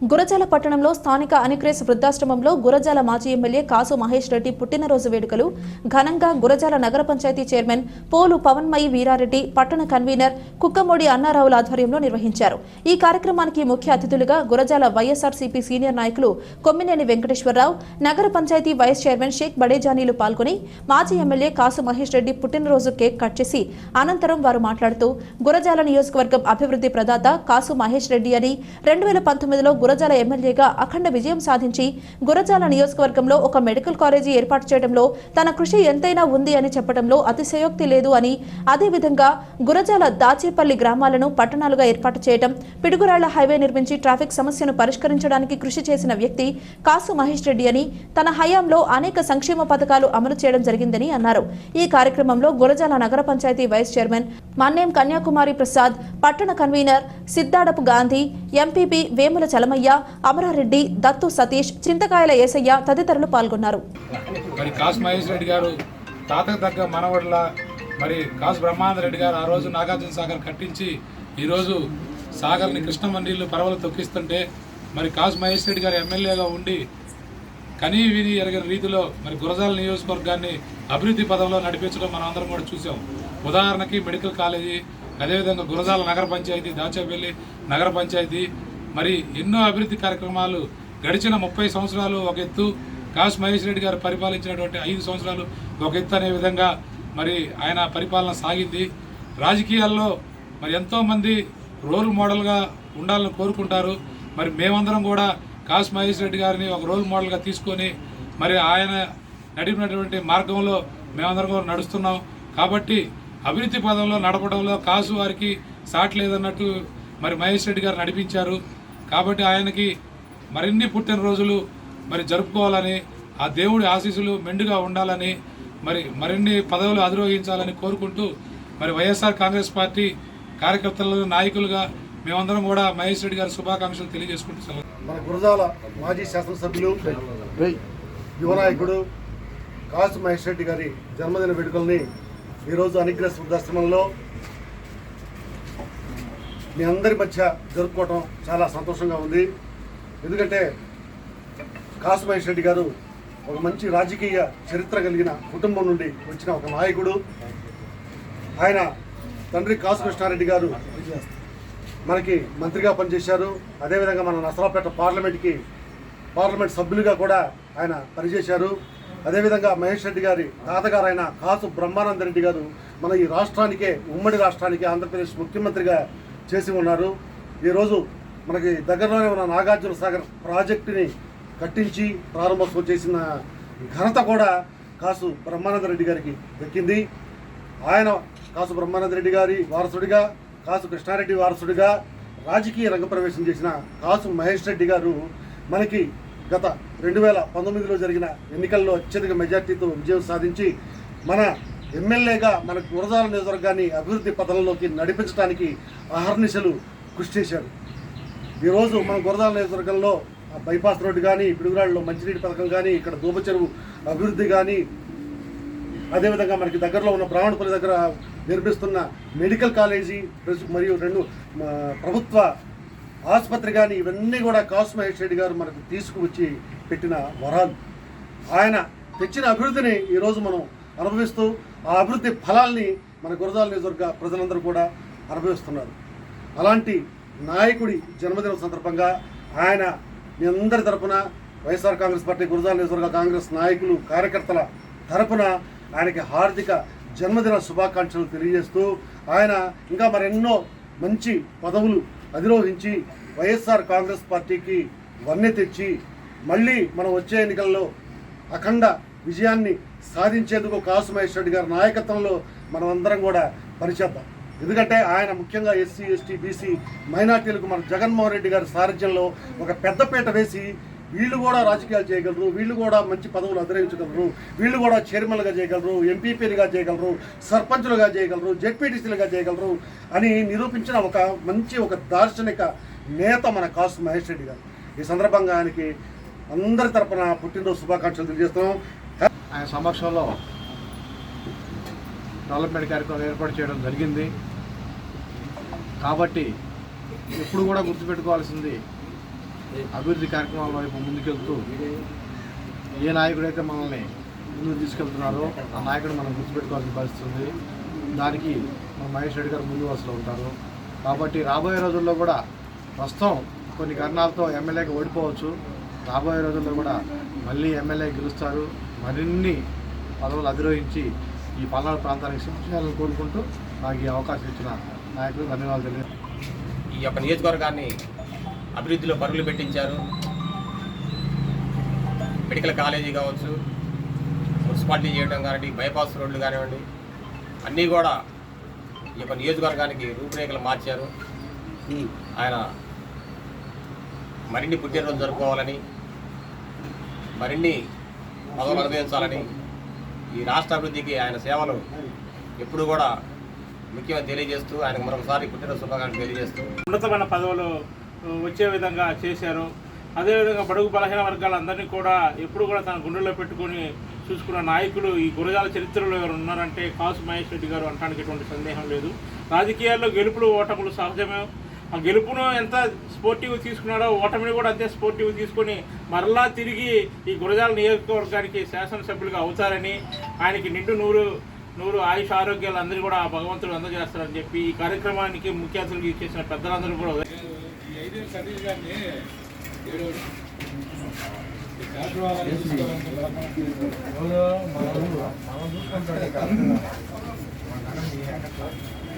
గురజాల పట్టణంలో స్థానిక అనిక్రేస్ వృద్ధాశ్రమంలో గురజాల మాజీ ఎమ్మెల్యే కాసు మహేష్ రెడ్డి పుట్టినరోజు వేడుకలు. ఘనంగా గురజాల నగర పంచాయతీ చైర్మన్ పోలు పవన్మయి వీరారెడ్డి పట్టణ కన్వీనర్ కుక్కమోడి అన్నారావుల ఆధ్వర్యంలో నిర్వహించారు. ఈ కార్యక్రమానికి ముఖ్య అతిథులుగా గురజాల వైఎస్ఆర్సీపీ సీనియర్ నాయకులు కొమ్మినేని వెంకటేశ్వరరావు నగర పంచాయతీ వైస్ చైర్మన్ షేక్ బడేజానీలు పాల్గొని మాజీ ఎమ్మెల్యే కాసు మహేష్ రెడ్డి పుట్టినరోజు కేక్ కట్ చేసి అనంతరం వారు మాట్లాడుతూ గురజాల నియోజకవర్గం అభివృద్ధి ప్రదాత కాసు మహేష్ రెడ్డి అని రెండు వేల పంతొమ్మిదిలో గురజాల ఎమ్మెల్యేగా అఖండ విజయం సాధించి గురజాల నియోజకవర్గంలో ఒక మెడికల్ కాలేజీ ఏర్పాటు చేయడంలో తన కృషి ఎంతైనా ఉంది అని చెప్పడంలో అతిశయోక్తి లేదు అని అదేవిధంగా గురజాల దాచేపల్లి గ్రామాలను పట్టణాలుగా ఏర్పాటు చేయడం పిడుగురాళ్ళ హైవే నిర్మించి ట్రాఫిక్ సమస్యను పరిష్కరించడానికి కృషి చేసిన వ్యక్తి కాసు మహేష్ రెడ్డి అని తన హయాంలో అనేక సంక్షేమ పథకాలు అమలు చేయడం జరిగిందని అన్నారు. ఈ కార్యక్రమంలో గురజాల నగర పంచాయతీ వైస్ చైర్మన్ మన్నేం కన్యాకుమారి ప్రసాద్ పట్టణ కన్వీనర్ సిద్దాడపు గాంధీ ఎంపీపీ వేముల చలమయ్య అమరారెడ్డి దత్తు సతీష్ చింతకాయల ఏసయ్య తదితరులు పాల్గొన్నారు. మరి కాసు మహేష్ రెడ్డి గారు తాతకు తగ్గ మనవడ్ల మరి కాసు బ్రహ్మానంద రెడ్డి గారు ఆ రోజు నాగార్జున సాగర్ కట్టించి ఈరోజు సాగర్ని కృష్ణమ్మ నీళ్ళు పరవలు తొక్కిస్తుంటే మరి కాసు మహేష్ రెడ్డి గారు ఎమ్మెల్యేగా ఉండి కనీ విని ఎరగని రీతిలో మరి గురజాల నియోజకవర్గాన్ని అభివృద్ధి పదంలో నడిపించడం మనం అందరం కూడా చూసాం ఉదాహరణకి మెడికల్ కాలేజీ అదేవిధంగా గురజాల నగర పంచాయతీ దాచేపల్లి నగర పంచాయతీ మరి ఎన్నో అభివృద్ధి కార్యక్రమాలు గడిచిన ముప్పై సంవత్సరాలు ఒక ఎత్తు. కాస్ మహేష్ రెడ్డి గారు పరిపాలించినటువంటి ఐదు సంవత్సరాలు ఒక ఎత్తు అనే విధంగా మరి ఆయన పరిపాలన సాగింది. రాజకీయాల్లో మరి ఎంతోమంది రోల్ మోడల్గా ఉండాలని కోరుకుంటారు. మరి మేమందరం కూడా కాస్ మహేష్ రెడ్డి గారిని ఒక రోల్ మోడల్గా తీసుకొని మరి ఆయన నడిపినటువంటి మార్గంలో మేమందరం కూడా నడుస్తున్నాం. కాబట్టి అభివృద్ధి పదంలో నడపడంలో కాసు వారికి సాట్ లేదన్నట్టు మరి మహేష్ రెడ్డి గారు నడిపించారు. కాబట్టి ఆయనకి మరిన్ని పుట్టినరోజులు మరి జరుపుకోవాలని ఆ దేవుడి ఆశీస్సులు మెండుగా ఉండాలని మరి మరిన్ని పదవులు అధిరోహించాలని కోరుకుంటూ మరి వైఎస్ఆర్ కాంగ్రెస్ పార్టీ కార్యకర్తలు నాయకులుగా మేమందరం కూడా మహేష్ రెడ్డి గారి శుభాకాంక్షలు తెలియజేసుకుంటున్నాం మన గురజాల మాజీ శాసనసభ్యులు యువ నాయకుడు కాసు మహేష్ రెడ్డి గారి జన్మదిన వేడుకల్ని ఈరోజు అనుగ్రహ దర్శనంలో మీ అందరి మధ్య జరుపుకోవటం చాలా సంతోషంగా ఉంది. ఎందుకంటే కాసు మహేష్ రెడ్డి గారు ఒక మంచి రాజకీయ చరిత్ర కలిగిన కుటుంబం నుండి వచ్చిన ఒక నాయకుడు. ఆయన తండ్రి కాసు కృష్ణారెడ్డి గారు మనకి మంత్రిగా పనిచేశారు. అదేవిధంగా మన నసరాపేట పార్లమెంట్కి పార్లమెంట్ సభ్యులుగా కూడా ఆయన పనిచేశారు. అదేవిధంగా మహేష్ రెడ్డి గారి తాతగారు కాసు బ్రహ్మానంద రెడ్డి గారు మన ఈ రాష్ట్రానికే ఉమ్మడి రాష్ట్రానికి ఆంధ్రప్రదేశ్ ముఖ్యమంత్రిగా చేసి ఉన్నారు. ఈరోజు మనకి దగ్గరలోనే ఉన్న నాగార్జున సాగర్ ప్రాజెక్టుని కట్టించి ప్రారంభోత్సవం చేసిన ఘనత కూడా కాసు బ్రహ్మానంద రెడ్డి గారికి దక్కింది. ఆయన కాసు బ్రహ్మానంద రెడ్డి గారి వారసుడిగా కాసు కృష్ణారెడ్డి వారసుడిగా రాజకీయ రంగప్రవేశం చేసిన కాసు మహేష్ రెడ్డి గారు మనకి గత రెండు వేల పంతొమ్మిదిలో జరిగిన ఎన్నికల్లో అత్యధిక మెజార్టీతో విజయం సాధించి మన ఎమ్మెల్యేగా మన గురజాల నియోజకవర్గాన్ని అభివృద్ధి పథంలోకి నడిపించడానికి అహర్నిశలు కృషి చేశారు. ఈరోజు మన గురజాల నియోజకవర్గంలో బైపాస్ రోడ్డు కానీ పిడుగురాళ్ళలో మంచినీటి పథకం కానీ ఇక్కడ దూప చెరువు అభివృద్ధి కానీ అదేవిధంగా మనకి దగ్గరలో ఉన్న బ్రాహ్మణపల్లి దగ్గర నిర్మిస్తున్న మెడికల్ కాలేజీ మరియు రెండు ప్రభుత్వ ఆసుపత్రి కానీ ఇవన్నీ కూడా కాసు మహేష్ రెడ్డి గారు మనకు తీసుకువచ్చి పెట్టిన వరాలు. ఆయన తెచ్చిన అభివృద్ధిని ఈరోజు మనం అనుభవిస్తూ ఆ అభివృద్ధి ఫలాల్ని మన గురజాల నియోజకవర్గ ప్రజలందరూ కూడా అనుభవిస్తున్నారు. అలాంటి నాయకుడి జన్మదినం సందర్భంగా ఆయన మీ అందరి తరపున వైఎస్ఆర్ కాంగ్రెస్ పార్టీ గురజాల నియోజకవర్గ కాంగ్రెస్ నాయకులు కార్యకర్తల తరపున ఆయనకి హార్దిక జన్మదిన శుభాకాంక్షలు తెలియజేస్తూ ఆయన ఇంకా మరెన్నో మంచి పదవులు అధిరోహించి వైఎస్ఆర్ కాంగ్రెస్ పార్టీకి వన్నె తెచ్చి మళ్ళీ మనం వచ్చే ఎన్నికల్లో అఖండ విజయాన్ని సాధించేందుకు కాసు మహేష్ రెడ్డి గారి నాయకత్వంలో మనం అందరం కూడా పనిచేద్దాం ఎందుకంటే ఆయన ముఖ్యంగా ఎస్సీ ఎస్టీ బీసీ మైనార్టీలకు మన జగన్మోహన్ రెడ్డి గారి సారథ్యంలో ఒక పెద్దపీట వేసి వీళ్ళు కూడా రాజకీయాలు చేయగలరు వీళ్ళు కూడా మంచి పదవులు అధిరోహించగలరు వీళ్ళు కూడా చైర్మన్లుగా చేయగలరు ఎంపీపీలుగా చేయగలరు సర్పంచులుగా చేయగలరు జెడ్పీటీసీలుగా చేయగలరు అని నిరూపించిన ఒక మంచి ఒక దార్శనిక నేత మన కాసు మహేష్ రెడ్డి గారు. ఈ సందర్భంగా ఆయనకి అందరి తరపున పుట్టినరోజు శుభాకాంక్షలు తెలియజేస్తున్నాం. ఆయన సమక్షంలో డెవలప్మెంట్ కార్యక్రమం ఏర్పాటు చేయడం జరిగింది. కాబట్టి ఎప్పుడు కూడా గుర్తుపెట్టుకోవాల్సింది అభివృద్ధి కార్యక్రమాల వైపు ముందుకెళ్తూ ఏ నాయకుడైతే మనల్ని ముందుకు తీసుకెళ్తున్నారో ఆ నాయకుడు మనం గుర్తుపెట్టుకోవాల్సిన పరిస్థితి ఉంది. దానికి మన మహేష్ రెడ్డి గారు ముందు వరుసలో ఉంటారు. కాబట్టి రాబోయే రోజుల్లో కూడా ప్రస్తుతం కొన్ని కారణాలతో ఎమ్మెల్యేకి ఓడిపోవచ్చు. రాబోయే రోజుల్లో కూడా మళ్ళీ ఎమ్మెల్యే గెలుస్తారు. మరిన్ని పదవులు అధిరోహించి ఈ పల్నాడు ప్రాంతానికి శిక్ష చేయాలని కోరుకుంటూ నాకు ఈ అవకాశం ఇచ్చిన నాయకులు ధన్యవాదాలు తెలియదు ఈ యొక్క నియోజకవర్గాన్ని అభివృద్ధిలో పరుగులు పెట్టించారు. మెడికల్ కాలేజీ కావచ్చు మున్సిపాలిటీ చేయడం కానివ్వండి బైపాస్ రోడ్లు కానివ్వండి అన్నీ కూడా ఈ యొక్క నియోజకవర్గానికి రూపురేఖలు మార్చారు. ఆయన మరిన్ని పుట్టినరోజు జరుపుకోవాలని మరిన్ని పదవులు అనుభవించాలని ఈ రాష్ట్ర అభివృద్ధికి ఆయన సేవలు ఎప్పుడు కూడా ముఖ్యంగా తెలియజేస్తూ ఆయన మరొకసారి పుట్టినరోజు శుభాకాంక్షలు తెలియజేస్తూ ఉన్నతమైన పదవులు వచ్చే విధంగా చేశారు. అదేవిధంగా బడుగు బలహీన వర్గాలందరినీ కూడా ఎప్పుడు కూడా తన గుండెల్లో పెట్టుకొని చూసుకున్న నాయకులు ఈ గురజాల చరిత్రలో ఎవరు ఉన్నారంటే కాసు మహేష్ రెడ్డి గారు అనడానికి ఎటువంటి సందేహం లేదు. రాజకీయాల్లో గెలుపులు ఓటములు సహజమే. ఆ గెలుపును ఎంత స్పోర్టివ్ తీసుకున్నాడో ఓటమిని కూడా అంతే స్పోర్టివ్ తీసుకొని మరలా తిరిగి ఈ గురజాల నియోజకవర్గానికి శాసనసభ్యులుగా అవుతారని ఆయనకి నిండు నూరు నూరు ఆయుష ఆరోగ్యాలు అందరూ కూడా ఆ భగవంతుడు అందజేస్తారని చెప్పి ఈ కార్యక్రమానికి ముఖ్య అతిథులు చేసిన పెద్దలందరూ కూడా ఈ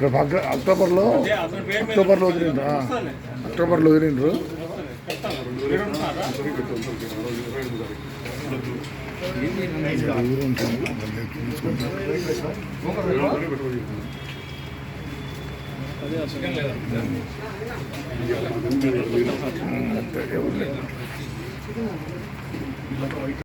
రేపు అక్ట- అక్టోబర్లో అక్టోబర్లో వదిలిండ్రు? అక్టోబర్లో వదిలిండ్రు? ఎవరు లేదు